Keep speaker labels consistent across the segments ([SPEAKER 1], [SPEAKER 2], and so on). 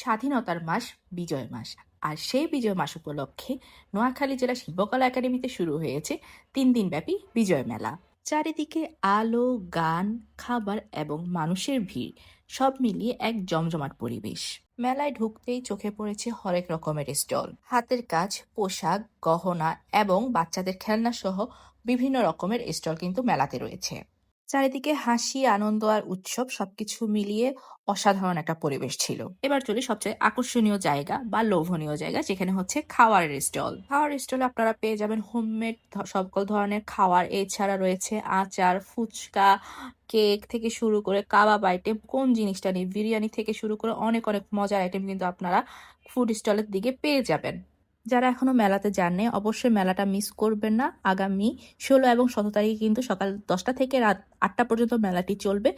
[SPEAKER 1] স্বাধীনতার মাস বিজয় মাস। আর সেই বিজয় মাস উপলক্ষে নোয়াখালী জেলা শিল্পকলা একাডেমিতে শুরু হয়েছে তিন দিনব্যাপী বিজয় মেলা। চারিদিকে আলো, গান, খাবার এবং মানুষের ভিড়, সব মিলিয়ে এক জমজমাট পরিবেশ। মেলায় ঢুকতেই চোখে পড়েছে হরেক রকমের স্টল। হাতের কাজ, পোশাক, গহনা এবং বাচ্চাদের খেলনা সহ বিভিন্ন রকমের স্টল কিন্তু মেলাতে রয়েছে। চারিদিকে হাসি, আনন্দ আর উৎসব সবকিছু মিলিয়ে অসাধারণ একটা পরিবেশ ছিল। এবার চলি সবচেয়ে আকর্ষণীয় জায়গা বা লোভনীয় জায়গা, যেখানে হচ্ছে খাওয়ারের স্টল। খাওয়ার স্টলে আপনারা পেয়ে যাবেন হোমমেড সকল ধরনের খাওয়ার, এছাড়া রয়েছে আচার, ফুচকা, কেক থেকে শুরু করে কাবাব আইটেম, কোন জিনিসটা নেই, বিরিয়ানি থেকে শুরু করে অনেক অনেক মজার আইটেম কিন্তু আপনারা ফুড স্টলের দিকে পেয়ে যাবেন। যারা এখনও মেলাতে যাননি, অবশ্যই মেলাটা মিস করবেন না। আগামী ষোলো এবং সতেরো তারিখে কিন্তু সকাল দশটা থেকে রাত আটটা পর্যন্ত মেলাটি চলবে।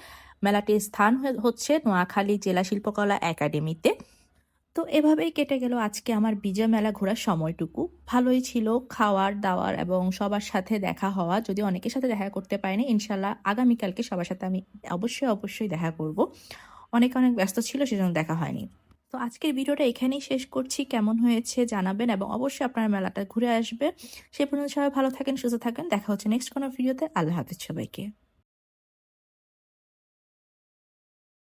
[SPEAKER 1] মেলাটির স্থান হচ্ছে নোয়াখালী জেলা শিল্পকলা একাডেমিতে। তো এভাবেই কেটে গেল আজকে আমার বিজয় মেলা ঘোরার সময়টুকু। ভালোই ছিল খাওয়ার, দাওয়ার এবং সবার সাথে দেখা হওয়া। যদি অনেকের সাথে দেখা করতে পারিনি ইনশাল্লাহ আগামীকালকে সবার সাথে আমি অবশ্যই অবশ্যই দেখা করব। অনেক অনেক ব্যস্ত ছিল, সেজন্য দেখা হয়নি। তো আজকের ভিডিওটা এখানেই শেষ করছি। কেমন হয়েছে জানাবেন এবং অবশ্যই আপনার মেলাটা ঘুরে আসবে। সে পর্যন্ত সবাই ভালো থাকেন, সুস্থ থাকেন। দেখা হচ্ছে নেক্সট কোনো ভিডিওতে। আল্লাহ হাফিজ সবাইকে।